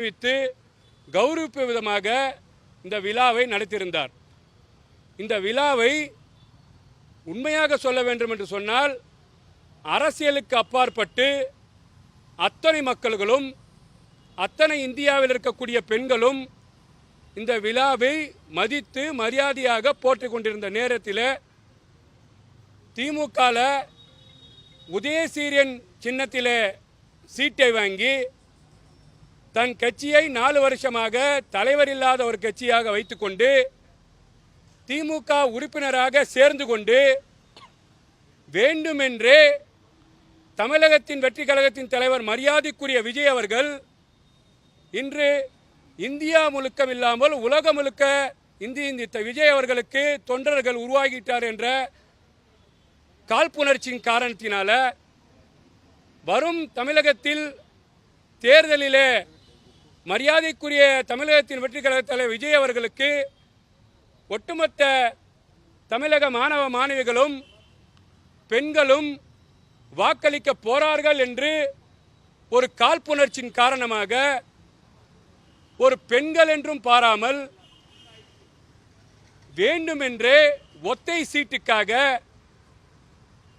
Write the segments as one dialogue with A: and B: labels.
A: அறிவித்து கௌரவிப்பு விதமாக இந்த விழாவை நடத்தியிருந்தார். இந்த விழாவை உண்மையாக சொல்ல வேண்டும் என்று சொன்னால் அரசியலுக்கு அப்பாற்பட்டு அத்தனை மக்கள்களும் அத்தனை இந்தியாவில் இருக்கக்கூடிய பெண்களும் இந்த விழாவை மதித்து மரியாதையாக போற்றிக் கொண்டிருந்த நேரத்தில் திமுகவில் உதயசீரியன் சின்னத்திலே சீட்டை வாங்கி தன் கட்சியை நாலு வருஷமாக தலைவர் இல்லாத ஒரு கட்சியாக வைத்துக்கொண்டு திமுக உறுப்பினராக சேர்ந்து கொண்டு வேண்டுமென்றே தமிழகத்தின் வெற்றி கழகத்தின் தலைவர் மரியாதைக்குரிய விஜய் அவர்கள் இன்று இந்தியா முழுக்கம் இல்லாமல் உலகம் முழுக்க இந்தி இந்த விஜய் அவர்களுக்கு தொண்டர்கள் உருவாகிட்டார் என்ற காழ்ப்புணர்ச்சியின் காரணத்தினால வரும் தமிழகத்தில் தேர்தலிலே மரியாதைக்குரிய தமிழகத்தின் வெற்றி கழக தலைவர் விஜய் அவர்களுக்கு ஒட்டுமொத்த தமிழக மாணவ மாணவிகளும் பெண்களும் வாக்களிக்க போறார்கள் என்று ஒரு காழ்ப்புணர்ச்சியின் காரணமாக ஒரு பெண்கள் என்றும் பாராமல் வேண்டுமென்றே ஒத்தை சீட்டுக்காக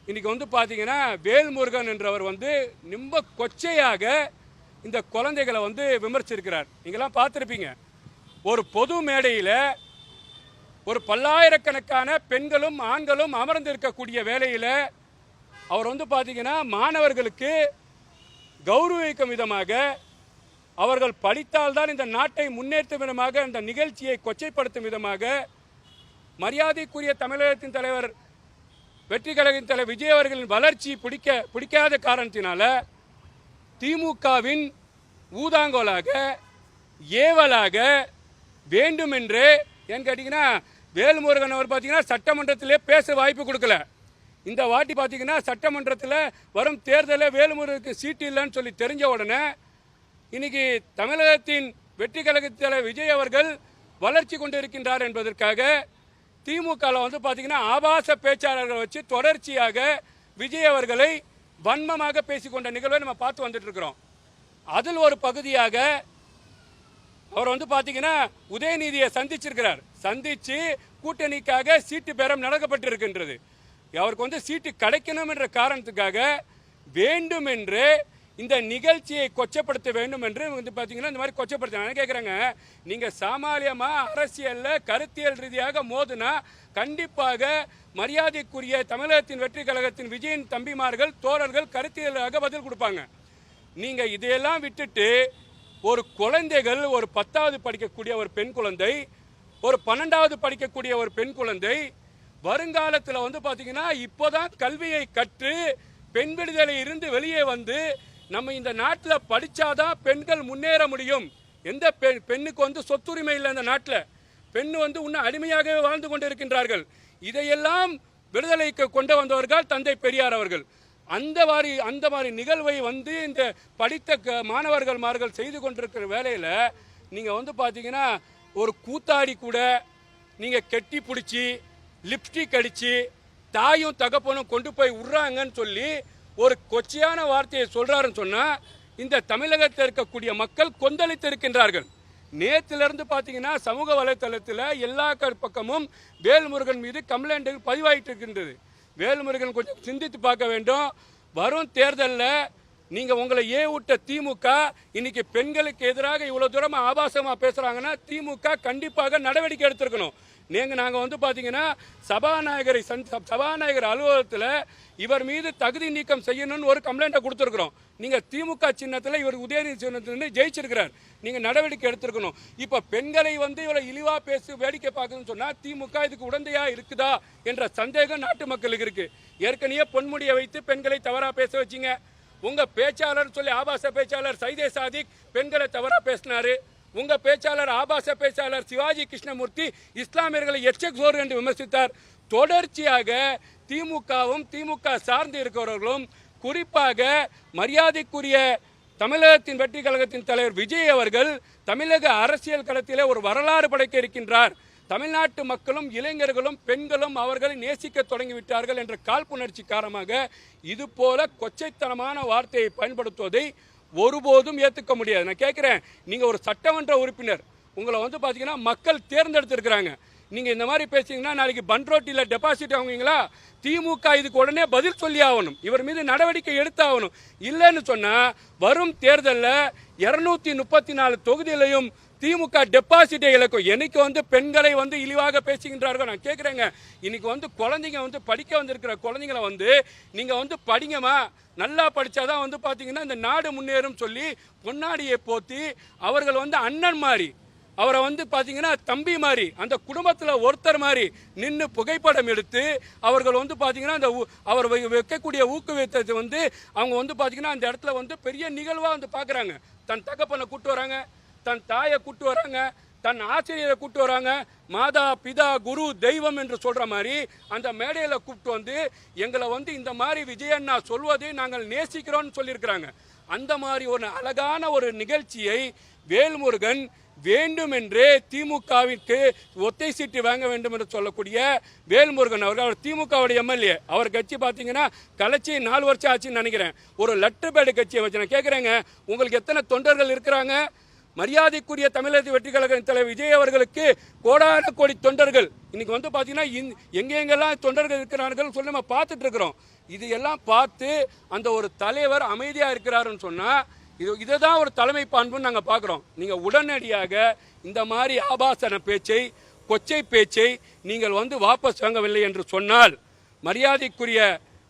A: இன்னைக்கு வந்து பார்த்தீங்கன்னா வேல்முருகன் என்றவர் வந்து ரொம்ப கொச்சையாக இந்த குழந்தைகளை வந்து விமர்சிச்சிருக்கிறார். நீங்களாம் பார்த்துருப்பீங்க. ஒரு பொது மேடையில் ஒரு பல்லாயிரக்கணக்கான பெண்களும் ஆண்களும் அமர்ந்திருக்கக்கூடிய வேலையில் அவர் வந்து பார்த்தீங்கன்னா மாணவர்களுக்கு கௌரவிக்கும் விதமாக அவர்கள் படித்தால்தான் இந்த நாட்டை முன்னேற்றும் விதமாக இந்த நிகழ்ச்சியை கொச்சைப்படுத்தும் விதமாக மரியாதைக்குரிய தமிழகத்தின் தலைவர் வெற்றி கழகத்தின் தலைவர் விஜய் அவர்களின் வளர்ச்சி பிடிக்க பிடிக்காத காரணத்தினால திமுகவின் ஊதாங்கோலாக ஏவலாக வேண்டுமென்றே ஏன்னு கேட்டிங்கன்னா வேல்முருகன் அவர் பார்த்தீங்கன்னா சட்டமன்றத்திலே பேச வாய்ப்பு கொடுக்கல. இந்த வாட்டி பார்த்தீங்கன்னா சட்டமன்றத்தில் வரும் தேர்தலில் வேலுமுருகனுக்கு சீட்டு இல்லைன்னு சொல்லி தெரிஞ்ச உடனே இன்னைக்கு தமிழகத்தின் வெற்றி கழகத்தில் விஜய் அவர்கள் வளர்ச்சி கொண்டு இருக்கின்றார் என்பதற்காக திமுகவில் வந்து பார்த்தீங்கன்னா ஆபாச பேச்சாளர்களை வச்சு தொடர்ச்சியாக விஜய் அவர்களை வன்மமாக பேசிக்கொண்ட நிகழ்வை நம்ம பார்த்து வந்துட்டு இருக்கிறோம் அதில் ஒரு பகுதியாக அவர் வந்து பார்த்தீங்கன்னா உதயநிதியை சந்திச்சிருக்கிறார். சந்திச்சு கூட்டணிக்காக சீட்டு பேரம் நடக்கப்பட்டிருக்கின்றது. அவருக்கு வந்து சீட்டு கிடைக்கணும் என்ற காரணத்துக்காக வேண்டும் என்று இந்த நிகழ்ச்சியை கொச்சப்படுத்த வேண்டும் என்று வந்து பார்த்தீங்கன்னா இந்த மாதிரி கொச்சப்படுத்த நான் கேட்குறேங்க நீங்கள் சாமானியமாக அரசியலில் கருத்தியல் ரீதியாக மோதுனா கண்டிப்பாக மரியாதைக்குரிய தமிழகத்தின் வெற்றி கழகத்தின் விஜயின் தம்பிமார்கள் தோழர்கள் கருத்தியலாக பதில் கொடுப்பாங்க. நீங்கள் இதையெல்லாம் விட்டுட்டு ஒரு குழந்தைகள் ஒரு பத்தாவது படிக்கக்கூடிய ஒரு பெண் குழந்தை ஒரு பன்னெண்டாவது படிக்கக்கூடிய ஒரு பெண் குழந்தை வருங்காலத்தில் வந்து பார்த்தீங்கன்னா இப்போதான் கல்வியை கற்று பெண் விடுதலை இருந்து வெளியே வந்து நம்ம இந்த நாட்டில் படித்தாதான் பெண்கள் முன்னேற முடியும். எந்த பெண் பெண்ணுக்கு வந்து சொத்துரிமை இல்லை இந்த நாட்டில். பெண் வந்து இன்னும் அடிமையாகவே வாழ்ந்து கொண்டு இருக்கின்றார்கள் இதையெல்லாம் விடுதலைக்கு கொண்டு வந்தவர்கள் தந்தை பெரியார் அவர்கள். அந்த மாதிரி அந்த மாதிரி நிகழ்வை வந்து இந்த படித்த க- மாணவர்கள்மார்கள் செய்து கொண்டிருக்கிற வேலையில் நீங்கள் வந்து பார்த்தீங்கன்னா ஒரு கூத்தாடி கூட நீங்கள் கெட்டி பிடிச்சி லிப்ஸ்டிக் அடித்து தாயும் தகப்பனும் கொண்டு போய் விட்றாங்கன்னு சொல்லி ஒரு கொச்சையான வார்த்தையை சொல்கிறாருன்னு சொன்னால் இந்த தமிழகத்தில் இருக்கக்கூடிய மக்கள் கொந்தளித்து இருக்கின்றார்கள் நேத்திலிருந்து பார்த்தீங்கன்னா சமூக வலைத்தளத்தில் எல்லா பக்கமும் வேல்முருகன் மீது கம்ப்ளைண்ட்டுகள் பதிவாயிட்டு இருக்கின்றது வேல்முருகன் கொஞ்சம் சிந்தித்து பார்க்க வேண்டும். வரும் தேர்தலில் நீங்கள் உங்களை ஏ விட்ட திமுக இன்னைக்கு பெண்களுக்கு எதிராக இவ்வளோ தூரமாக ஆபாசமாக பேசுகிறாங்கன்னா திமுக கண்டிப்பாக நடவடிக்கை எடுத்திருக்கணும். நீங்கள் நாங்கள் வந்து பார்த்தீங்கன்னா சபாநாயகரை சந் சபாநாயகர் அலுவலகத்தில் இவர் மீது தகுதி நீக்கம் செய்யணும்னு ஒரு கம்ப்ளைண்ட்டை கொடுத்துருக்குறோம். நீங்கள் திமுக சின்னத்தில் இவர் உதயநிதி சின்னத்தில் ஜெயிச்சிருக்கிறார். நீங்கள் நடவடிக்கை எடுத்திருக்கணும். இப்போ பெண்களை வந்து இவ்வளோ இழிவாக பேசி வேடிக்கை பார்க்கணும்னு சொன்னால் திமுக இதுக்கு உடந்தையாக இருக்குதா என்ற சந்தேகம் நாட்டு மக்களுக்கு இருக்குது ஏற்கனவே பொன்முடியை வைத்து பெண்களை தவறாக பேச வச்சிங்க. உங்கள் பேச்சாளர் சொல்லி ஆபாச பேச்சாளர் சைதே சாதிக் பெண்களை தவறாக பேசினாரு. உங்க பேச்சாளர் ஆபாச பேச்சாளர் சிவாஜி கிருஷ்ணமூர்த்தி இஸ்லாமியர்களை எச்சக் சோறு என்று விமர்சித்தார். தொடர்ச்சியாக திமுகவும் திமுக சார்ந்து இருக்கிறவர்களும் குறிப்பாக மரியாதைக்குரிய தமிழகத்தின் வெற்றி கழகத்தின் தலைவர் விஜய் அவர்கள் தமிழக அரசியல் களத்திலே ஒரு வரலாறு படைக்க இருக்கின்றார். தமிழ்நாட்டு மக்களும் இளைஞர்களும் பெண்களும் அவர்களை நேசிக்க தொடங்கிவிட்டார்கள் என்ற காழ்ப்புணர்ச்சி காரணமாக இதுபோல கொச்சைத்தனமான வார்த்தையை பயன்படுத்துவதை ஒருபோதும் ஏற்றுக்க முடியாது. நான் கேட்குறேன் நீங்கள் ஒரு சட்டமன்ற உறுப்பினர் உங்களை வந்து பார்த்தீங்கன்னா மக்கள் தேர்ந்தெடுத்திருக்கிறாங்க. நீங்கள் இந்த மாதிரி பேசிங்கன்னா நாளைக்கு பன்ரோட்டியில் டெபாசிட் ஆகுவீங்களா திமுக இதுக்கு உடனே பதில் சொல்லி ஆகணும். இவர் மீது நடவடிக்கை எடுத்தாகணும் இல்லைன்னு சொன்னால் வரும் தேர்தலில் இரநூத்தி முப்பத்தி நாலு தொகுதியிலையும் திமுக டெபாசிட்டை இழக்கும் என்னைக்கு வந்து பெண்களை வந்து இழிவாக பேசுகின்றார்கள் நான் கேட்குறேங்க இன்னைக்கு வந்து குழந்தைங்க வந்து படிக்க வந்திருக்கிற குழந்தைங்களை வந்து நீங்கள் வந்து படிங்கம்மா. நல்லா படித்தாதான் வந்து பார்த்தீங்கன்னா இந்த நாடு முன்னேறும் சொல்லி பொன்னாடியை போத்தி அவர்கள் வந்து அண்ணன் மாதிரி அவரை வந்து பார்த்தீங்கன்னா தம்பி மாதிரி அந்த குடும்பத்தில் ஒருத்தர் மாதிரி நின்று புகைப்படம் எடுத்து அவர்கள் வந்து பார்த்தீங்கன்னா அந்த அவர் வை- வைக்கக்கூடிய ஊக்குவித்தது வந்து அவங்க வந்து பார்த்தீங்கன்னா அந்த இடத்துல வந்து பெரிய நிகழ்வாக வந்து பார்க்குறாங்க தன் தகப்பனை கூப்பிட்டு வராங்க. தன் தாயை கூட்டு வராங்க தன் ஆசிரியரை கூப்பிட்டு வராங்க மாதா பிதா குரு தெய்வம் என்று சொல்ற மாதிரி அந்த மேடையில் கூப்பிட்டு வந்து எங்களை வந்து இந்த மாதிரி விஜயண்ணா சொல்வதை நாங்கள் நேசிக்கிறோம்னு சொல்லியிருக்கிறாங்க. அந்த மாதிரி ஒரு அழகான ஒரு நிகழ்ச்சியை வேல்முருகன் வேண்டுமென்றே திமுகவிற்கு ஒத்தை சீட்டு வாங்க வேண்டும் என்று சொல்லக்கூடிய வேல்முருகன் அவர்கள் அவர் திமுகவுடைய எம்எல்ஏ. அவர் கட்சி பார்த்தீங்கன்னா கலைச்சி நாலு வருஷம் ஆச்சுன்னு நினைக்கிறேன். ஒரு லெட்டர் பேடு கட்சியை வச்சு நான் கேட்குறேங்க உங்களுக்கு எத்தனை தொண்டர்கள் இருக்கிறாங்க? மரியாதைக்குரிய தமிழக வெற்றி கழக தலைவர் விஜய் அவர்களுக்கு கோடான கோடி தொண்டர்கள். இன்னைக்கு வந்து பார்த்தீங்கன்னா எங்கெங்கெல்லாம் தொண்டர்கள் இருக்கிறார்கள் சொல்லி நம்ம பார்த்துட்டு இருக்கிறோம். இது எல்லாம் பார்த்து அந்த ஒரு தலைவர் அமைதியாக இருக்கிறாருன்னு சொன்னால் இது இதை தான் ஒரு தலைமை பண்புன்னு நாங்கள் பார்க்குறோம். நீங்கள் உடனடியாக இந்த மாதிரி ஆபாசன பேச்சை கொச்சை பேச்சை நீங்கள் வந்து வாபஸ் வாங்கவில்லை என்று சொன்னால் மரியாதைக்குரிய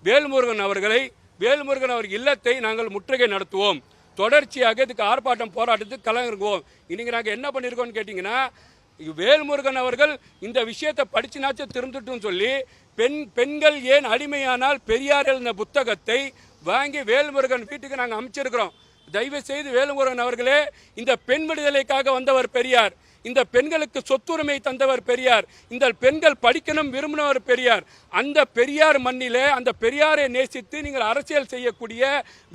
A: வேல்முருகன் அவர்களை வேல்முருகன் அவர் இல்லத்தை நாங்கள் முற்றுகை நடத்துவோம். தொடர்ச்சியாக இதுக்கு ஆர்ப்பாட்டம் போராட்டத்துக்கு கலந்துருக்குவோம். இன்றைக்கி நாங்கள் என்ன பண்ணியிருக்கோம்னு கேட்டிங்கன்னா வேல்முருகன் அவர்கள் இந்த விஷயத்தை படிச்சுனாச்சும் திருந்துட்டும் சொல்லி பெண் பெண்கள் ஏன் அடிமையானால் பெரியார் எழுந்த புத்தகத்தை வாங்கி வேல்முருகன் வீட்டுக்கு நாங்கள் அமைச்சிருக்கிறோம். தயவு செய்து வேலுமுருகன் அவர்களே இந்த பெண் விடுதலைக்காக வந்தவர் பெரியார். இந்த பெண்களுக்கு சொத்துரிமை தந்தவர் பெரியார். இந்த பெண்கள் படிக்கணும் விரும்பினவர் பெரியார். அந்த பெரியார் மண்ணிலே அந்த பெரியாரை நேசித்து நீங்கள் அரசியல் செய்யக்கூடிய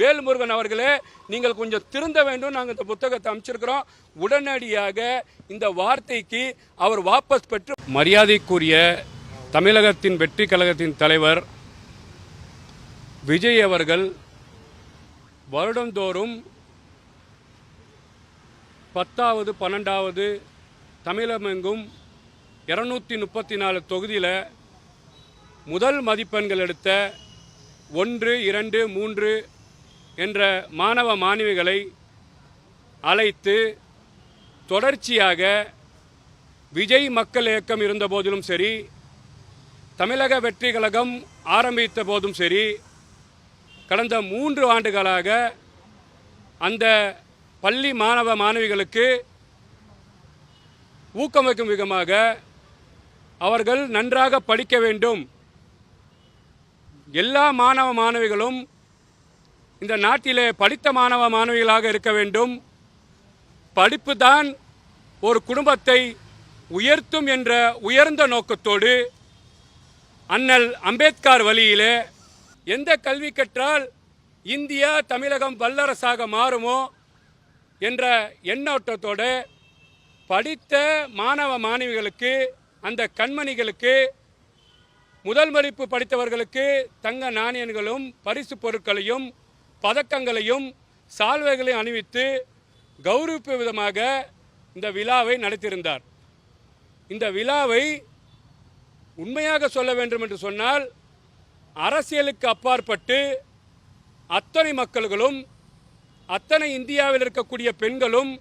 A: வேல்முருகன் அவர்களே நீங்கள் கொஞ்சம் திருந்த வேண்டும். நாங்கள் இந்த புத்தகத்தை அமைச்சிருக்கிறோம் உடனடியாக இந்த வார்த்தைக்கு அவர் வாபஸ் பெற்று மரியாதைக்குரிய தமிழகத்தின் வெற்றி கழகத்தின் தலைவர் விஜய் அவர்கள் வருடந்தோறும் பத்தாவது பன்னெண்டாவது தமிழகமெங்கும் இரநூத்தி முப்பத்தி நாலு தொகுதியில் முதல் மதிப்பெண்கள் எடுத்த ஒன்று இரண்டு மூன்று என்ற மாணவ மாணவிகளை அழைத்து தொடர்ச்சியாக விஜய் மக்கள் இயக்கம் இருந்தபோதிலும் சரி தமிழக வெற்றி கழகம் ஆரம்பித்த போதும் சரி கடந்த மூன்று ஆண்டுகளாக அந்த பள்ளி மாணவ மாணவிகளுக்கு ஊக்கமிக்கும் விதமாக அவர்கள் நன்றாக படிக்க வேண்டும். எல்லா மாணவ மாணவிகளும் இந்த நாட்டிலே படித்த மாணவ மாணவிகளாக இருக்க வேண்டும். படிப்பு தான் ஒரு குடும்பத்தை உயர்த்தும் என்ற உயர்ந்த நோக்கத்தோடு அண்ணல் அம்பேத்கர் வழியிலே எந்த கல்வி கற்றால் இந்தியா தமிழகம் வல்லரசாக மாறுமோ என்ற எண்ணோட்டத்தோடு படித்த மாணவ மாணவிகளுக்கு அந்த கண்மணிகளுக்கு முதல் மதிப்பு படித்தவர்களுக்கு தங்க நாணயங்களும் பரிசு பொருட்களையும் பதக்கங்களையும் சால்வைகளையும் அணிவித்து கௌரவிப்பு விதமாக இந்த விழாவை நடத்தியிருந்தார். இந்த விழாவை உண்மையாக சொல்ல வேண்டும் என்று சொன்னால் அரசியலுக்கு அப்பாற்பட்டு அத்தனை மக்கள்களும் அத்தனை இந்தியாவில் இருக்கக்கூடிய பெண்களும்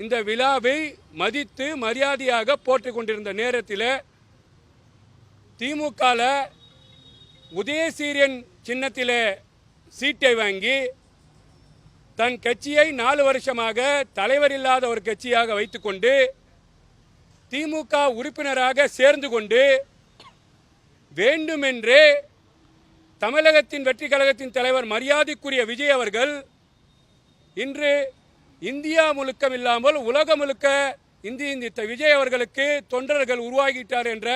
A: இந்த விழாவை மதித்து மரியாதையாக போற்றிக் கொண்டிருந்த நேரத்தில் திமுகவில் உதயசீரியன் சின்னத்தில் சீட்டை வாங்கி தன் கட்சியை நாலு வருஷமாக தலைவர் இல்லாத ஒரு கட்சியாக வைத்துக்கொண்டு திமுக உறுப்பினராக சேர்ந்து கொண்டு வேண்டுமென்றே தமிழகத்தின் வெற்றி கழகத்தின் தலைவர் மரியாதைக்குரிய விஜய் அவர்கள் இன்று இந்தியா முழுக்கம் இல்லாமல் உலகம் முழுக்க இந்திய இந்தித்த விஜய் அவர்களுக்கு தொண்டர்கள் உருவாகிட்டார் என்ற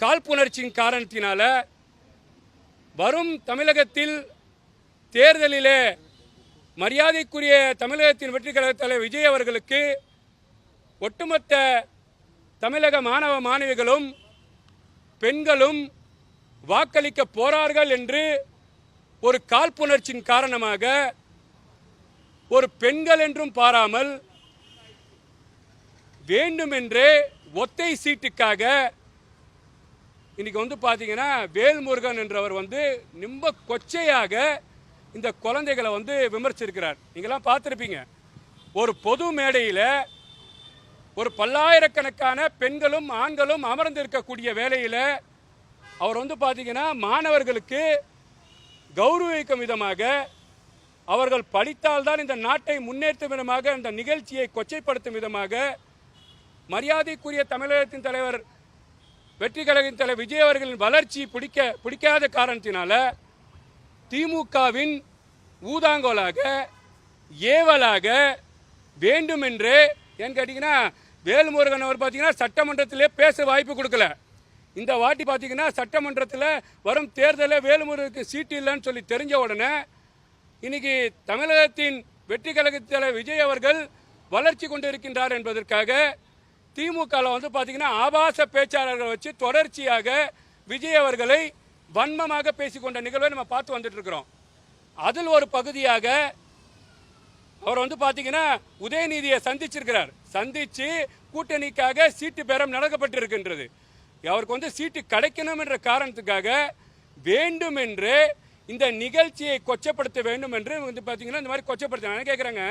A: காழ்ப்புணர்ச்சியின் காரணத்தினால வரும் தமிழகத்தில் தேர்தலிலே மரியாதைக்குரிய தமிழகத்தின் வெற்றி கழகத் தலைவர் விஜய் அவர்களுக்கு ஒட்டுமொத்த தமிழக மாணவ மாணவிகளும் பெண்களும் வாக்களிக்க போறார்கள் என்று ஒரு காழ்ப்புணர்ச்சியின் காரணமாக ஒரு பெண்கள் என்றும் பாராமல் வேண்டுமென்றே ஒத்தை சீட்டுக்காக இன்றைக்கி வந்து பார்த்தீங்கன்னா வேல்முருகன் என்றவர் வந்து ரொம்ப கொச்சையாக இந்த குழந்தைகளை வந்து விமர்சிச்சிருக்கிறார். நீங்களாம் பார்த்துருப்பீங்க. ஒரு பொது மேடையில் ஒரு பல்லாயிரக்கணக்கான பெண்களும் ஆண்களும் அமர்ந்திருக்கக்கூடிய வேலையில் அவர் வந்து பார்த்தீங்கன்னா மாணவர்களுக்கு கௌரவிக்கும் விதமாக அவர்கள் படித்தால்தான் இந்த நாட்டை முன்னேற்றும் விதமாக இந்த நிகழ்ச்சியை கொச்சைப்படுத்தும் விதமாக மரியாதைக்குரிய தமிழகத்தின் தலைவர் வெற்றி கழகத்தின் தலைவர் விஜய் அவர்களின் வளர்ச்சி பிடிக்க பிடிக்காத காரணத்தினால திமுகவின் ஊதாங்கோலாக ஏவலாக வேண்டுமென்று ஏன்னு கேட்டிங்கன்னா வேல்முருகன் அவர் பார்த்தீங்கன்னா சட்டமன்றத்திலே பேச வாய்ப்பு கொடுக்கல. இந்த வாட்டி பார்த்தீங்கன்னா சட்டமன்றத்தில் வரும் தேர்தலில் வேலுமுருகனுக்கு சீட்டு இல்லைன்னு சொல்லி தெரிஞ்ச உடனே இன்னைக்கு தமிழகத்தின் வெற்றி கழகத்தில் விஜய் அவர்கள் வளர்ச்சி கொண்டிருக்கின்றார் என்பதற்காக திமுகவில் வந்து பார்த்தீங்கன்னா ஆபாச பேச்சாளர்களை வச்சு தொடர்ச்சியாக விஜய் அவர்களை வன்மமாக பேசிக்கொண்ட நிகழ்வை நம்ம பார்த்து வந்துட்டு இருக்கிறோம் அதில் ஒரு பகுதியாக அவர் வந்து பார்த்தீங்கன்னா உதயநிதியை சந்திச்சிருக்கிறார். சந்தித்து கூட்டணிக்காக சீட்டு பேரம் நடக்கப்பட்டிருக்கின்றது. அவருக்கு வந்து சீட்டு கிடைக்கணும் என்ற காரணத்துக்காக வேண்டுமென்று இந்த நிகழ்ச்சியை கொச்சப்படுத்த வேண்டும் என்று வந்து பார்த்தீங்கன்னா இந்த மாதிரி கொச்சப்படுத்த நான் கேட்குறேங்க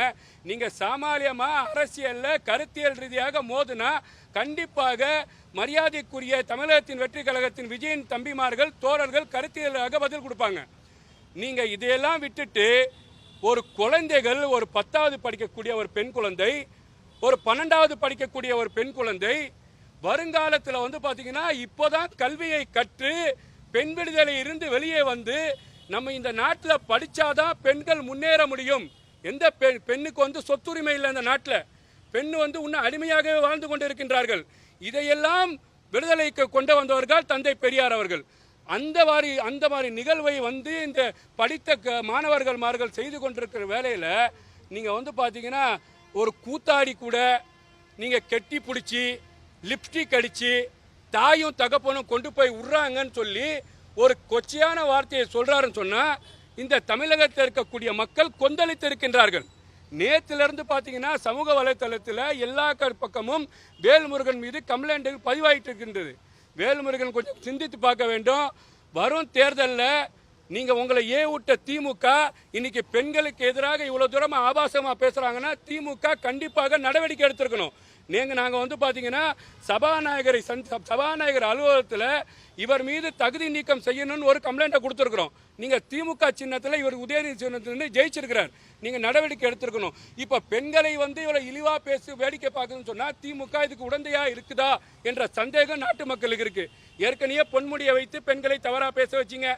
A: நீங்கள் சாமானியமாக அரசியலில் கருத்தியல் ரீதியாக மோதுனா கண்டிப்பாக மரியாதைக்குரிய தமிழகத்தின் வெற்றி கழகத்தின் விஜயின் தம்பிமார்கள் தோழர்கள் கருத்தியலாக பதில் கொடுப்பாங்க. நீங்கள் இதையெல்லாம் விட்டுட்டு ஒரு குழந்தைகள் ஒரு பத்தாவது படிக்கக்கூடிய ஒரு பெண் குழந்தை ஒரு பன்னெண்டாவது படிக்கக்கூடிய ஒரு பெண் குழந்தை வருங்காலத்தில் வந்து பார்த்தீங்கன்னா இப்போதான் கல்வியை கற்று பெண் விடுதலை இருந்து வெளியே வந்து நம்ம இந்த நாட்டில் படித்தாதான் பெண்கள் முன்னேற முடியும். எந்த பெண் பெண்ணுக்கு வந்து சொத்துரிமை இல்லை இந்த நாட்டில். பெண் வந்து இன்னும் அடிமையாகவே வாழ்ந்து கொண்டு இருக்கின்றார்கள் இதையெல்லாம் விடுதலைக்கு கொண்டு வந்தவர்கள் தந்தை பெரியார் அவர்கள். அந்த மாதிரி அந்த மாதிரி நிகழ்வை வந்து இந்த படித்த க- மாணவர்கள்மார்கள் செய்து கொண்டிருக்கிற வேலையில் நீங்கள் வந்து பார்த்தீங்கன்னா ஒரு கூத்தாடி கூட நீங்கள் கெட்டி பிடிச்சி லிப்ஸ்டிக் அடித்து தாயும் தகப்பனும் கொண்டு போய் விட்றாங்கன்னு சொல்லி ஒரு கொச்சையான வார்த்தையை சொல்கிறாருன்னு சொன்னால் இந்த தமிழகத்தில் இருக்கக்கூடிய மக்கள் கொந்தளித்து இருக்கின்றார்கள் நேத்திலிருந்து பார்த்தீங்கன்னா சமூக வலைத்தளத்தில் எல்லா பக்கமும் வேல்முருகன் மீது கம்ப்ளைண்ட்டுகள் பதிவாகிட்டு இருக்கின்றது. வேல்முருகன் கொஞ்சம் சிந்தித்து பார்க்க வேண்டும். வரும் தேர்தலில் நீங்கள் உங்களை ஏ விட்ட திமுக இன்னைக்கு பெண்களுக்கு எதிராக இவ்வளோ தூரமாக ஆபாசமாக பேசுகிறாங்கன்னா திமுக கண்டிப்பாக நடவடிக்கை எடுத்திருக்கணும். நீங்கள் நாங்கள் வந்து பார்த்தீங்கன்னா சபாநாயகரை சந் சபாநாயகர் அலுவலகத்தில் இவர் மீது தகுதி நீக்கம் செய்யணும்னு ஒரு கம்ப்ளைண்ட்டை கொடுத்துருக்குறோம். நீங்கள் திமுக சின்னத்தில் இவர் உதயநிதி சின்னத்தில் ஜெயிச்சிருக்கிறார். நீங்கள் நடவடிக்கை எடுத்திருக்கணும். இப்போ பெண்களை வந்து இவரை இழிவாக பேசி வேடிக்கை பார்க்கணும்னு சொன்னால் திமுக இதுக்கு உடந்தையாக இருக்குதா என்ற சந்தேகம் நாட்டு மக்களுக்கு இருக்குது ஏற்கனவே பொன்முடியை வைத்து பெண்களை தவறாக பேச வச்சிங்க.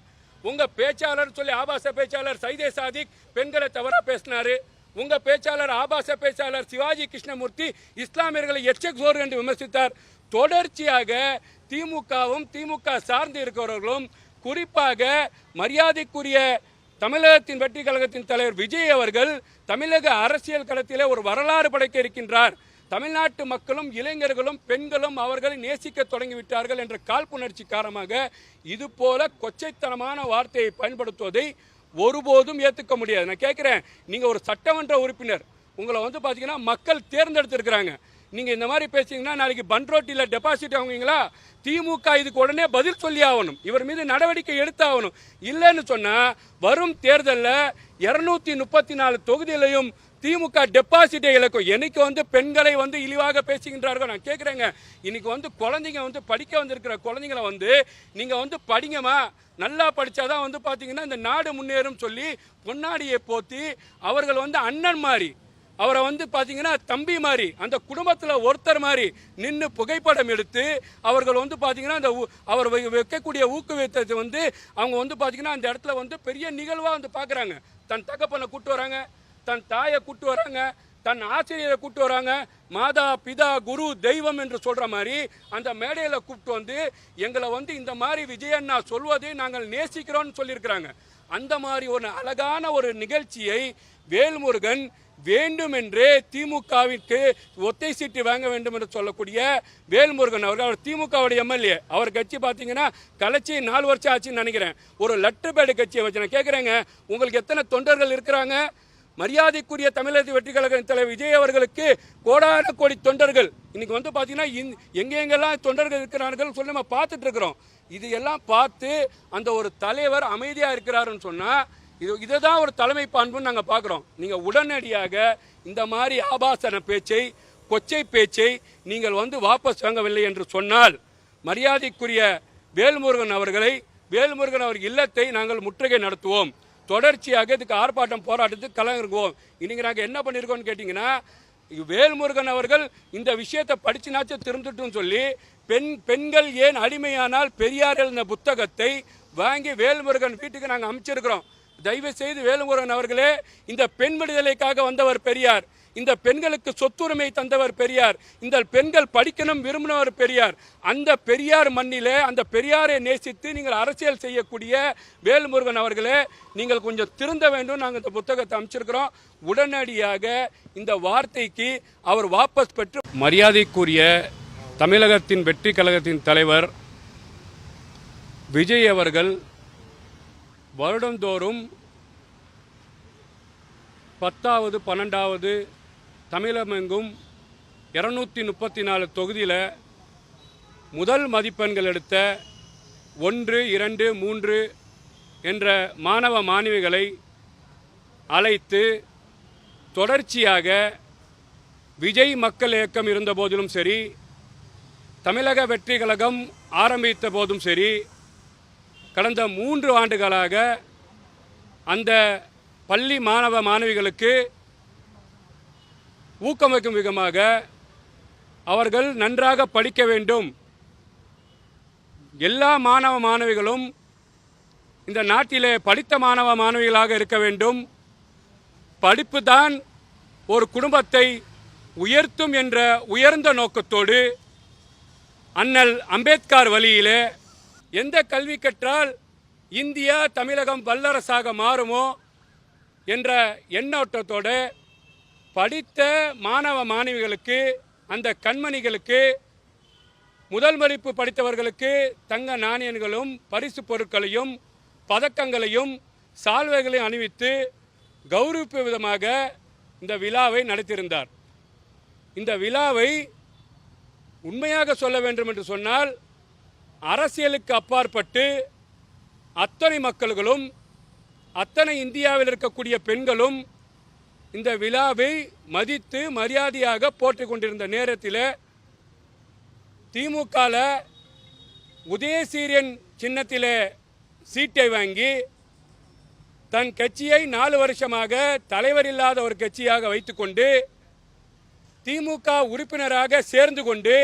A: உங்க பேச்சாளர் சொல்லி ஆபாச பேச்சாளர் சைதே சாதிக் பெண்களை தவறா பேசினாரு. உங்க பேச்சாளர் ஆபாச பேச்சாளர் சிவாஜி கிருஷ்ணமூர்த்தி இஸ்லாமியர்களை எச்சக் சோறு என்று விமர்சித்தார். தொடர்ச்சியாக திமுகவும் திமுக சார்ந்து இருக்கிறவர்களும் குறிப்பாக மரியாதைக்குரிய தமிழகத்தின் வெற்றி கழகத்தின் தலைவர் விஜய் அவர்கள் தமிழக அரசியல் களத்திலே ஒரு வரலாறு படைக்க இருக்கின்றார். தமிழ்நாட்டு மக்களும் இளைஞர்களும் பெண்களும் அவர்களை நேசிக்க தொடங்கிவிட்டார்கள் என்ற காழ்ப்புணர்ச்சி காரணமாக இது போல கொச்சைத்தனமான வார்த்தையை பயன்படுத்துவதை ஒருபோதும் ஏற்றுக்க முடியாது. நான் கேட்குறேன் நீங்கள் ஒரு சட்டமன்ற உறுப்பினர் உங்களை வந்து பார்த்தீங்கன்னா மக்கள் தேர்ந்தெடுத்திருக்கிறாங்க. நீங்கள் இந்த மாதிரி பேசிங்கன்னா நாளைக்கு பன்ரோட்டியில் டெபாசிட் ஆகுவீங்களா திமுக இதுக்கு உடனே பதில் சொல்லி ஆகணும். இவர் மீது நடவடிக்கை எடுத்தாகணும் இல்லைன்னு சொன்னால் வரும் தேர்தலில் இரநூத்தி முப்பத்தி நாலு தொகுதியிலையும் திமுக டெபாசிட்டை இழக்கும் என்னைக்கு வந்து பெண்களை வந்து இழிவாக பேசுகின்றார்கள் நான் கேட்குறேங்க. இன்னைக்கு வந்து குழந்தைங்க வந்து படிக்க வந்திருக்கிற குழந்தைங்கள வந்து நீங்கள் வந்து படிங்கம்மா. நல்லா படித்தாதான் வந்து பார்த்தீங்கன்னா இந்த நாடு முன்னேறும் சொல்லி பொன்னாடியை போத்தி அவர்கள் வந்து அண்ணன் மாதிரி அவரை வந்து பார்த்தீங்கன்னா தம்பி மாதிரி அந்த குடும்பத்தில் ஒருத்தர் மாதிரி நின்று புகைப்படம் எடுத்து அவர்கள் வந்து பார்த்தீங்கன்னா அந்த ஊ- அவர் வை- வைக்கக்கூடிய ஊக்குவித்தது வந்து அவங்க வந்து பார்த்தீங்கன்னா அந்த இடத்துல வந்து பெரிய நிகழ்வாக வந்து பார்க்குறாங்க தன் தகப்பனை கூப்பிட்டு வராங்க. தன் தாயை கூட்டு வராங்க தன் ஆசிரியரை கூட்டு வராங்க மாதா பிதா குரு தெய்வம் என்று சொல்ற மாதிரி அந்த மேடையில் கூப்பிட்டு வந்து எங்களை வந்து இந்த மாதிரி விஜயண்ணா சொல்வதை நாங்கள் நேசிக்கிறோம்னு சொல்லியிருக்கிறாங்க. அந்த மாதிரி ஒரு அழகான ஒரு நிகழ்ச்சியை வேல்முருகன் வேண்டுமென்றே திமுகவிற்கு ஒத்தை சீட்டு வாங்க வேண்டும் என்று சொல்லக்கூடிய வேல்முருகன் அவர்கள் அவர் திமுகவுடைய எம்எல்ஏ. அவர் கட்சி பார்த்தீங்கன்னா கலைச்சி நாலு வருஷம் ஆச்சுன்னு நினைக்கிறேன். ஒரு லெட்டர் பேடு கட்சியை வச்சு நான் கேட்குறேங்க. உங்களுக்கு எத்தனை தொண்டர்கள் இருக்கிறாங்க? மரியாதைக்குரிய தமிழக வெற்றி கழக தலைவர் விஜய் அவர்களுக்கு கோடான கோடி தொண்டர்கள். இன்னைக்கு வந்து பார்த்தீங்கன்னா இந்த- எங்க எங்கெல்லாம் தொண்டர்கள் இருக்கிறார்கள் சொல்லி நம்ம பார்த்துட்டு இருக்கிறோம். இது எல்லாம் பார்த்து அந்த ஒரு தலைவர் அமைதியாக இருக்கிறாருன்னு சொன்னால் இது இதை தான் ஒரு தலைமை பண்புன்னு நாங்கள் பார்க்குறோம். நீங்கள் உடனடியாக இந்த மாதிரி ஆபாசன பேச்சை கொச்சை பேச்சை நீங்கள் வந்து வாபஸ் வாங்கவில்லை என்று சொன்னால் மரியாதைக்குரிய வேல்முருகன் அவர்களை வேல்முருகன் அவர் இல்லத்தை நாங்கள் முற்றுகை நடத்துவோம். தொடர்ச்சியாக இதுக்கு ஆர்ப்பாட்டம் போராட்டத்துக்கு கலந்துருக்குவோம். இன்னைக்கு நாங்கள் என்ன பண்ணியிருக்கோம்னு கேட்டிங்கன்னா வேல்முருகன் அவர்கள் இந்த விஷயத்தை படிச்சுனாச்சும் திருந்துட்டுன்னு சொல்லி பெண் பெண்கள் ஏன் அடிமையானால் பெரியார் எழுந்த புத்தகத்தை வாங்கி வேல்முருகன் வீட்டுக்கு நாங்கள் அமைச்சிருக்கிறோம். தயவு செய்து வேலுமுருகன் அவர்களே இந்த பெண் விடுதலைக்காக வந்தவர் பெரியார். இந்த பெண்களுக்கு சொத்துரிமை தந்தவர் பெரியார். இந்த பெண்கள் படிக்கணும் விரும்பினவர் பெரியார். அந்த பெரியார் மண்ணிலே அந்த பெரியாரை நேசித்து நீங்கள் அரசியல் செய்யக்கூடிய வேல்முருகன் அவர்களே நீங்கள் கொஞ்சம் திருந்த வேண்டும். நாங்கள் இந்த புத்தகத்தை அமைச்சிருக்கிறோம் உடனடியாக இந்த வார்த்தைக்கு அவர் வாபஸ் பெற்று மரியாதைக்குரிய தமிழகத்தின் வெற்றி கழகத்தின் தலைவர் விஜய் அவர்கள் வருடந்தோறும் பத்தாவது பன்னெண்டாவது தமிழகமெங்கும் இரநூத்தி முப்பத்தி நாலு தொகுதியில் முதல் மதிப்பெண்கள் எடுத்த ஒன்று இரண்டு மூன்று என்ற மாணவ மாணவிகளை அழைத்து தொடர்ச்சியாக விஜய் மக்கள் இயக்கம் இருந்த போதிலும் சரி தமிழக வெற்றி கழகம் ஆரம்பித்த போதும் சரி கடந்த மூன்று ஆண்டுகளாக அந்த பள்ளி மாணவ மாணவிகளுக்கு ஊக்கமிக்கும் விதமாக அவர்கள் நன்றாக படிக்க வேண்டும். எல்லா மாணவ மாணவிகளும் இந்த நாட்டிலே படித்த மாணவ மாணவிகளாக இருக்க வேண்டும். படிப்பு தான் ஒரு குடும்பத்தை உயர்த்தும் என்ற உயர்ந்த நோக்கத்தோடு அண்ணல் அம்பேத்கர் வழியிலே எந்த கல்வி கற்றால் இந்தியா தமிழகம் வல்லரசாக மாறுமோ என்ற எண்ணோட்டத்தோடு படித்த மாணவ மாணவிகளுக்கு அந்த கண்மணிகளுக்கு முதல் மதிப்பு படித்தவர்களுக்கு தங்க நாணயங்களும் பரிசு பொருட்களையும் பதக்கங்களையும் சால்வைகளையும் அணிவித்து கௌரவிப்பு விதமாக இந்த விழாவை நடத்தியிருந்தார். இந்த விழாவை உண்மையாக சொல்ல வேண்டும் என்று சொன்னால் அரசியலுக்கு அப்பாற்பட்டு அத்தனை மக்கள்களும் அத்தனை இந்தியாவில் இருக்கக்கூடிய பெண்களும் இந்த விழாவை மதித்து மரியாதையாக போற்றிக் கொண்டிருந்த நேரத்தில் திமுகவில் உதயசீரியன் சின்னத்தில் சீட்டை வாங்கி தன் கட்சியை நாலு வருஷமாக தலைவர் இல்லாத ஒரு கட்சியாக வைத்துக்கொண்டு திமுக உறுப்பினராக சேர்ந்து கொண்டு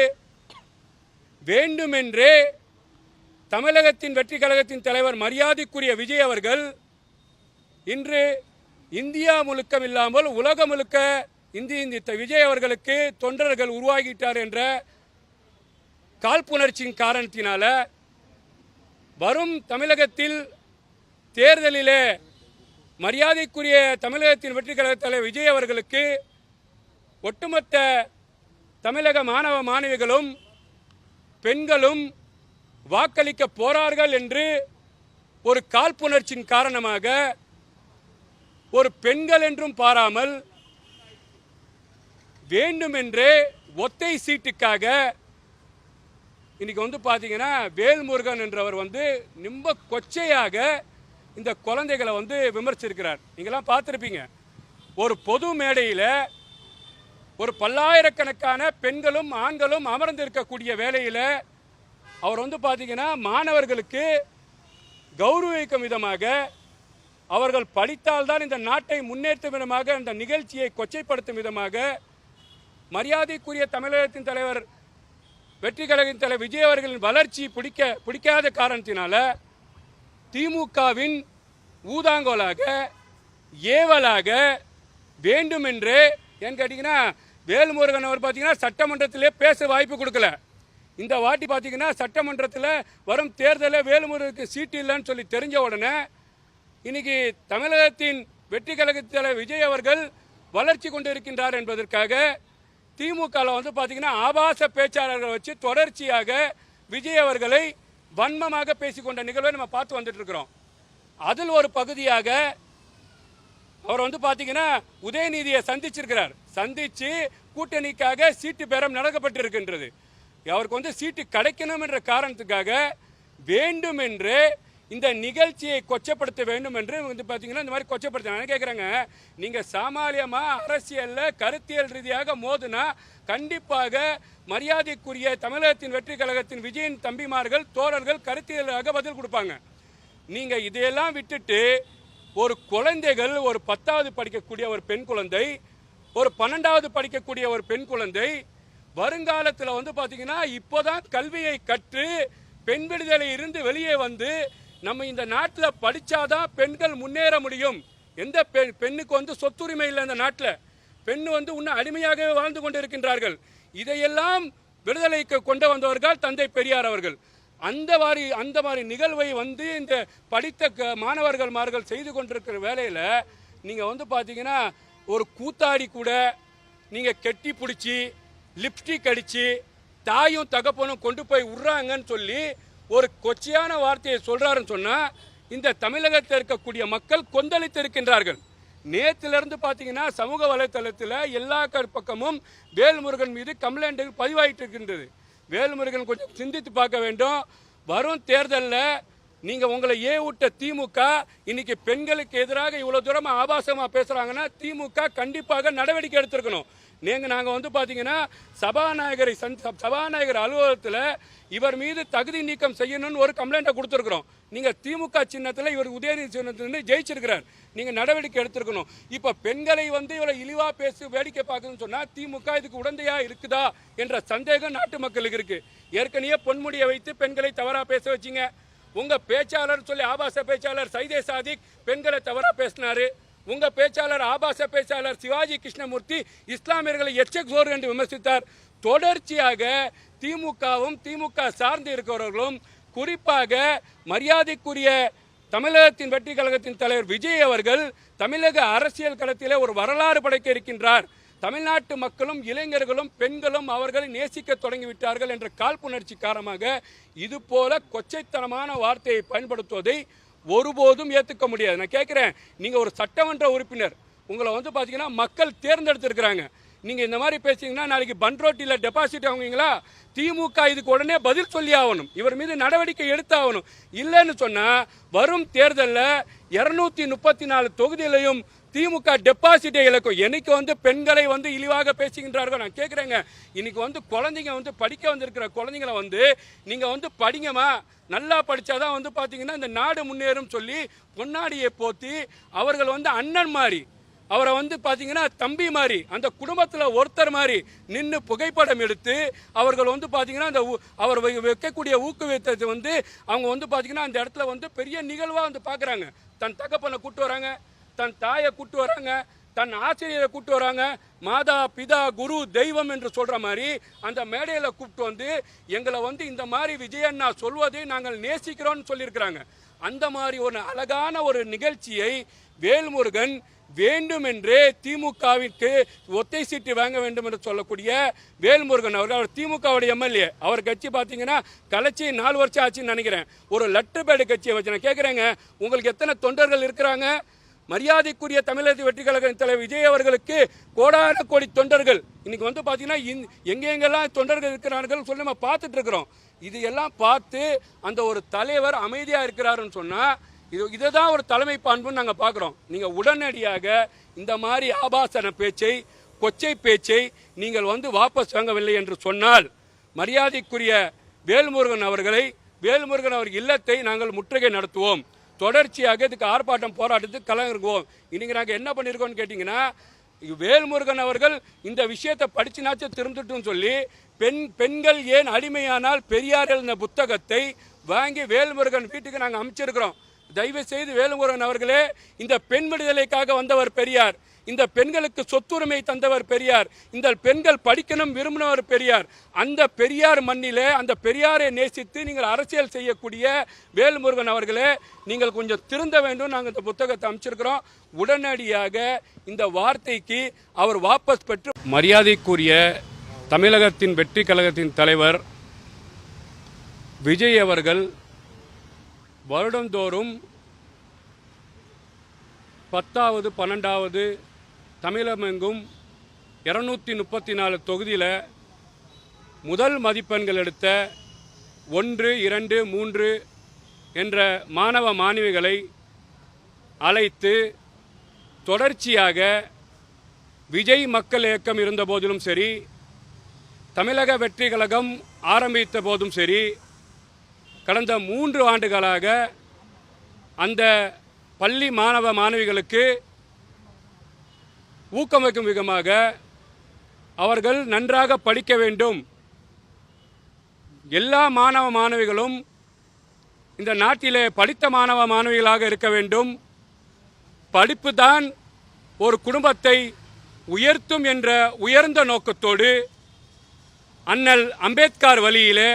A: வேண்டுமென்றே தமிழகத்தின் வெற்றி கழகத்தின் தலைவர் மரியாதைக்குரிய விஜய் அவர்கள் இன்று இந்தியா முழுக்கம் இல்லாமல் உலகம் முழுக்க இந்தி இந்த விஜய் அவர்களுக்கு தொண்டர்கள் உருவாகிட்டார் என்ற காழ்ப்புணர்ச்சியின் காரணத்தினால வரும் தமிழகத்தில் தேர்தலிலே மரியாதைக்குரிய தமிழகத்தின் வெற்றி கழக தலைவர் விஜய் அவர்களுக்கு ஒட்டுமொத்த தமிழக மாணவ மாணவிகளும் பெண்களும் வாக்களிக்க போறார்கள் என்று ஒரு காழ்ப்புணர்ச்சியின் காரணமாக ஒரு பெண்கள் என்றும் பாராமல் வேண்டுமென்றே ஒத்தை சீட்டுக்காக இன்னைக்கு வந்து பார்த்தீங்கன்னா வேல்முருகன் என்றவர் வந்து ரொம்ப கொச்சையாக இந்த குழந்தைகளை வந்து விமர்சிருக்கிறார் நீங்களாம் பார்த்துருப்பீங்க. ஒரு பொது மேடையில் ஒரு பல்லாயிரக்கணக்கான பெண்களும் ஆண்களும் அமர்ந்திருக்கக்கூடிய வேலையில் அவர் வந்து பார்த்தீங்கன்னா மாணவர்களுக்கு கௌரவிக்கும் விதமாக அவர்கள் படித்தால்தான் இந்த நாட்டை முன்னேற்றும் விதமாக இந்த நிகழ்ச்சியை கொச்சைப்படுத்தும் விதமாக மரியாதைக்குரிய தமிழகத்தின் தலைவர் வெற்றி கழகத்தின் தலைவர் விஜய் அவர்களின் வளர்ச்சி பிடிக்க பிடிக்காத காரணத்தினால திமுகவின் ஊதாங்கோலாக ஏவலாக வேண்டுமென்று ஏன்னு கேட்டிங்கன்னா வேல்முருகன் அவர் பார்த்தீங்கன்னா சட்டமன்றத்திலே பேச வாய்ப்பு கொடுக்கல. இந்த வாட்டி பார்த்தீங்கன்னா சட்டமன்றத்தில் வரும் தேர்தலில் வேலுமுருகனுக்கு சீட்டு இல்லைன்னு சொல்லி தெரிஞ்ச உடனே இன்னைக்கு தமிழகத்தின் வெற்றி கழகத்தின் தலைவர் விஜய் அவர்கள் வளர்ச்சி கொண்டு இருக்கின்றார் என்பதற்காக திமுகவில் வந்து பார்த்தீங்கன்னா ஆபாச பேச்சாளர்களை வச்சு தொடர்ச்சியாக விஜய் அவர்களை வன்மமாக பேசிக்கொண்ட நிகழ்வை நம்ம பார்த்து வந்துட்டு இருக்கிறோம் அதில் ஒரு பகுதியாக அவர் வந்து பார்த்திங்கன்னா உதயநிதியை சந்திச்சிருக்கிறார். சந்தித்து கூட்டணிக்காக சீட்டு பேரம் நடக்கப்பட்டிருக்கின்றது. அவருக்கு வந்து சீட்டு கிடைக்கணும் என்ற காரணத்துக்காக வேண்டும் என்று இந்த நிகழ்ச்சியை கொச்சப்படுத்த வேண்டும் என்று வந்து பார்த்தீங்கன்னா இந்த மாதிரி கொச்சப்படுத்த நான் கேட்குறேங்க நீங்கள் சாமானியமாக அரசியலில் கருத்தியல் ரீதியாக மோதுனா கண்டிப்பாக மரியாதைக்குரிய தமிழகத்தின் வெற்றி கழகத்தின் விஜயின் தம்பிமார்கள் தோழர்கள் கருத்தியலாக பதில் கொடுப்பாங்க. நீங்கள் இதையெல்லாம் விட்டுட்டு ஒரு குழந்தைகள் ஒரு பத்தாவது படிக்கக்கூடிய ஒரு பெண் குழந்தை ஒரு பன்னெண்டாவது படிக்கக்கூடிய ஒரு பெண் குழந்தை வருங்காலத்தில் வந்து பார்த்தீங்கன்னா இப்போதான் கல்வியை கற்று பெண் விடுதலை இருந்து வெளியே வந்து நம்ம இந்த நாட்டில் படித்தாதான் பெண்கள் முன்னேற முடியும். எந்த பெண் பெண்ணுக்கு வந்து சொத்துரிமை இல்லை இந்த நாட்டில். பெண் வந்து இன்னும் அடிமையாகவே வாழ்ந்து கொண்டிருக்கின்றார்கள். இதையெல்லாம் விடுதலைக்கு கொண்டு வந்தவர்கள் தந்தை பெரியார் அவர்கள். அந்த மாதிரி அந்த மாதிரி நிகழ்வை வந்து இந்த படித்த க- மாணவர்கள் மார்கள் செய்து கொண்டிருக்கிற வேலையில் நீங்கள் வந்து பார்த்தீங்கன்னா ஒரு கூத்தாடி கூட நீங்கள் கெட்டி பிடிச்சி லிப்ஸ்டிக் அடித்து தாயும் தகப்பனும் கொண்டு போய் விட்றாங்கன்னு சொல்லி ஒரு கொச்சையான வார்த்தையை சொல்கிறாருன்னு சொன்னால் இந்த தமிழகத்தில் இருக்கக்கூடிய மக்கள் கொந்தளித்து இருக்கின்றார்கள் நேத்திலிருந்து பார்த்தீங்கன்னா சமூக வலைத்தளத்தில் எல்லா பக்கமும் வேல்முருகன் மீது கம்ப்ளைண்ட்டுகள் பதிவாகிட்டு இருக்கின்றது வேல்முருகன் கொஞ்சம் சிந்தித்து பார்க்க வேண்டும். வரும் தேர்தலில் நீங்கள் உங்களை ஏ விட்ட திமுக இன்னைக்கு பெண்களுக்கு எதிராக இவ்வளோ தூரமாக ஆபாசமாக பேசுகிறாங்கன்னா திமுக கண்டிப்பாக நடவடிக்கை எடுத்திருக்கணும். நீங்கள் நாங்கள் வந்து பார்த்தீங்கன்னா சபாநாயகரை சந் சபாநாயகர் அலுவலகத்தில் இவர் மீது தகுதி நீக்கம் செய்யணும்னு ஒரு கம்ப்ளைண்ட்டை கொடுத்துருக்குறோம். நீங்கள் திமுக சின்னத்தில் இவர் உதயநிதி சின்னத்தில் ஜெயிச்சிருக்கிறார். நீங்கள் நடவடிக்கை எடுத்திருக்கணும். இப்போ பெண்களை வந்து இவரை இழிவாக பேசி வேடிக்கை பார்க்கணும்னு சொன்னால் திமுக இதுக்கு உடந்தையாக இருக்குதா என்ற சந்தேகம் நாட்டு மக்களுக்கு இருக்குது ஏற்கனவே பொன்முடியை வைத்து பெண்களை தவறாக பேச வச்சிங்க. உங்கள் பேச்சாளர் சொல்லி ஆபாச பேச்சாளர் சைதே சாதிக் பெண்களை தவறாக பேசினாரு. உங்க பேச்சாளர் ஆபாச பேச்சாளர் சிவாஜி கிருஷ்ணமூர்த்தி இஸ்லாமியர்களை எச்சக் சோறு என்று விமர்சித்தார். தொடர்ச்சியாக திமுகவும் திமுக சார்ந்து இருக்கிறவர்களும் குறிப்பாக மரியாதைக்குரிய தமிழகத்தின் வெற்றி கழகத்தின் தலைவர் விஜய் அவர்கள் தமிழக அரசியல் களத்திலே ஒரு வரலாறு படைக்க இருக்கின்றார். தமிழ்நாட்டு மக்களும் இளைஞர்களும் பெண்களும் அவர்களை நேசிக்க தொடங்கிவிட்டார்கள் என்ற காழ்ப்புணர்ச்சி காரணமாக இதுபோல கொச்சைத்தனமான வார்த்தையை பயன்படுத்துவதை ஒருபோதும் ஏற்றுக்க முடியாது. நான் கேட்குறேன் நீங்கள் ஒரு சட்டமன்ற உறுப்பினர் உங்களை வந்து பார்த்தீங்கன்னா மக்கள் தேர்ந்தெடுத்திருக்கிறாங்க. நீங்கள் இந்த மாதிரி பேசிங்கன்னா நாளைக்கு பன்ரோட்டியில் டெபாசிட் ஆகுவீங்களா திமுக இதுக்கு உடனே பதில் சொல்லி ஆகணும். இவர் மீது நடவடிக்கை எடுத்தாகணும் இல்லைன்னு சொன்னால் வரும் தேர்தலில் இரநூத்தி முப்பத்தி நாலு தொகுதியிலையும் திமுக டெபாசிட்டை இழக்கும் என்னைக்கு வந்து பெண்களை வந்து இழிவாக பேசுகின்றார்கள் நான் கேட்குறேங்க இன்னைக்கு வந்து குழந்தைங்க வந்து படிக்க வந்திருக்கிற குழந்தைங்களை வந்து நீங்கள் வந்து படிங்கம்மா. நல்லா படித்தாதான் வந்து பார்த்தீங்கன்னா இந்த நாடு முன்னேறும் சொல்லி பொன்னாடியை போத்தி அவர்கள் வந்து அண்ணன் மாதிரி அவரை வந்து பார்த்தீங்கன்னா தம்பி மாதிரி அந்த குடும்பத்தில் ஒருத்தர் மாதிரி நின்று புகைப்படம் எடுத்து அவர்கள் வந்து பார்த்தீங்கன்னா அந்த அவர் வை- வைக்கக்கூடிய ஊக்குவித்தது வந்து அவங்க வந்து பார்த்தீங்கன்னா அந்த இடத்துல வந்து பெரிய நிகழ்வாக வந்து பார்க்குறாங்க தன் தகப்பனை கூப்பிட்டு வராங்க. தன் தாயை கூட்டு வராங்க தன் ஆசிரியரை கூப்பிட்டு வராங்க மாதா பிதா குரு தெய்வம் என்று சொல்கிற மாதிரி அந்த மேடையில் கூப்பிட்டு வந்து எங்களை வந்து இந்த மாதிரி விஜயண்ணா சொல்வதை நாங்கள் நேசிக்கிறோம்னு சொல்லியிருக்கிறாங்க. அந்த மாதிரி ஒரு அழகான ஒரு நிகழ்ச்சியை வேல்முருகன் வேண்டுமென்றே திமுகவிற்கு ஒத்தை சீட்டு வாங்க வேண்டும் என்று சொல்லக்கூடிய வேல்முருகன் அவர்கள் அவர் திமுகவுடைய எம்எல்ஏ. அவர் கட்சி பார்த்தீங்கன்னா கலைச்சி நாலு வருஷம் ஆச்சுன்னு நினைக்கிறேன். ஒரு லெட்டர் பேடு கட்சியை வச்சு நான் கேட்குறேங்க உங்களுக்கு எத்தனை தொண்டர்கள் இருக்கிறாங்க? மரியாதைக்குரிய தமிழக வெற்றி கழக தலைவர் விஜய் அவர்களுக்கு கோடான கோடி தொண்டர்கள். இன்னைக்கு வந்து பார்த்தீங்கன்னா எங்கெங்கெல்லாம் தொண்டர்கள் இருக்கிறார்கள் சொல்லி நம்ம பார்த்துட்டு இருக்கிறோம். இது எல்லாம் பார்த்து அந்த ஒரு தலைவர் அமைதியாக இருக்கிறாருன்னு சொன்னால் இது இதை தான் ஒரு தலைமை பண்புன்னு நாங்கள் பார்க்குறோம். நீங்கள் உடனடியாக இந்த மாதிரி ஆபாசன பேச்சை கொச்சை பேச்சை நீங்கள் வந்து வாபஸ் வாங்கவில்லை என்று சொன்னால் மரியாதைக்குரிய வேல்முருகன் அவர்களை வேல்முருகன் அவர் இல்லத்தை நாங்கள் முற்றுகை நடத்துவோம். தொடர்ச்சியாக இதுக்கு ஆர்ப்பாட்டம் போராட்டத்துக்கு கலந்துருக்குவோம். இன்னைக்கு நாங்கள் என்ன பண்ணியிருக்கோம்னு கேட்டிங்கன்னா வேல்முருகன் அவர்கள் இந்த விஷயத்தை படிச்சுனாச்சும் திருந்துட்டும் சொல்லி பெண் பெண்கள் ஏன் அடிமையானால் பெரியார் எழுந்த புத்தகத்தை வாங்கி வேல்முருகன் வீட்டுக்கு நாங்கள் அமைச்சிருக்கிறோம். தயவு செய்து வேலுமுருகன் அவர்களே இந்த பெண் விடுதலைக்காக வந்தவர் பெரியார். இந்த பெண்களுக்கு சொத்துரிமை தந்தவர் பெரியார். இந்த பெண்கள் படிக்கணும் விரும்பினவர் பெரியார். அந்த பெரியார் மண்ணிலே அந்த பெரியாரை நேசித்து நீங்கள் அரசியல் செய்யக்கூடிய வேல்முருகன் அவர்களே நீங்கள் கொஞ்சம் திருந்த வேண்டும். நாங்கள் இந்த புத்தகத்தை அமைச்சிருக்கிறோம் உடனடியாக இந்த வார்த்தைக்கு அவர் வாபஸ் பெற்று மரியாதைக்குரிய தமிழகத்தின் வெற்றி கழகத்தின் தலைவர் விஜய் அவர்கள் வருடந்தோறும் பத்தாவது பன்னெண்டாவது தமிழமெங்கும் இரநூத்தி முப்பத்தி நாலு தொகுதியில் முதல் மதிப்பெண்கள் எடுத்த ஒன்று இரண்டு மூன்று என்ற மாணவ மாணவிகளை அழைத்து தொடர்ச்சியாக விஜய் மக்கள் இயக்கம் இருந்த போதிலும் சரி தமிழக வெற்றி கழகம் ஆரம்பித்த போதும் சரி கடந்த மூன்று ஆண்டுகளாக அந்த பள்ளி மாணவ மாணவிகளுக்கு ஊக்கமிக்கும் விதமாக அவர்கள் நன்றாக படிக்க வேண்டும். எல்லா மாணவ மாணவிகளும் இந்த நாட்டிலே படித்த மாணவ மாணவிகளாக இருக்க வேண்டும். படிப்பு தான் ஒரு குடும்பத்தை உயர்த்தும் என்ற உயர்ந்த நோக்கத்தோடு அண்ணல் அம்பேத்கர் வழியிலே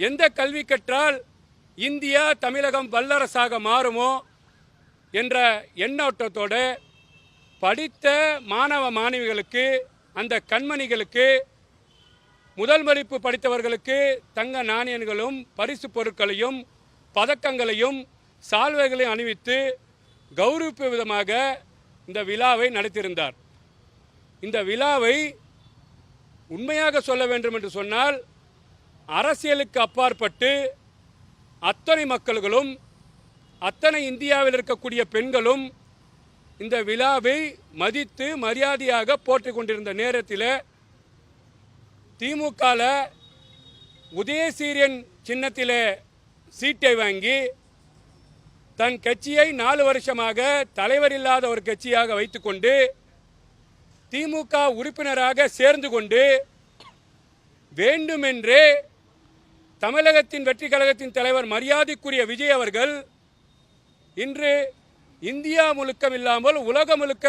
A: எந்த கல்வி கற்றால் இந்தியா தமிழகம் வல்லரசாக மாறுமோ என்ற எண்ணோட்டத்தோடு படித்த மாணவ மாணவிகளுக்கு அந்த கண்மணிகளுக்கு முதல் மதிப்பு படித்தவர்களுக்கு தங்க நாணயங்களும் பரிசு பொருட்களையும் பதக்கங்களையும் சால்வைகளையும் அணிவித்து கௌரவிப்பு விதமாக இந்த விழாவை நடத்தியிருந்தார். இந்த விழாவை உண்மையாக சொல்ல வேண்டும் என்று சொன்னால் அரசியலுக்கு அப்பாற்பட்டு அத்தனை மக்கள்களும் அத்தனை இந்தியாவில் இருக்கக்கூடிய பெண்களும் இந்த விழாவை மதித்து மரியாதையாக போற்றிக் கொண்டிருந்த நேரத்தில் திமுகவில் உதயசீரியன் சின்னத்தில் சீட்டை வாங்கி தன் கட்சியை நாலு வருஷமாக தலைவர் இல்லாத ஒரு கட்சியாக வைத்துக்கொண்டு திமுக உறுப்பினராக சேர்ந்து கொண்டு வேண்டுமென்றே தமிழகத்தின் வெற்றி கழகத்தின் தலைவர் மரியாதைக்குரிய விஜய் அவர்கள் இன்று இந்தியா முழுக்கம் இல்லாமல் உலகம் முழுக்க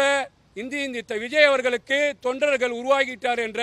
A: இந்தி இந்த விஜய் அவர்களுக்கு தொண்டர்கள் உருவாகிட்டார் என்ற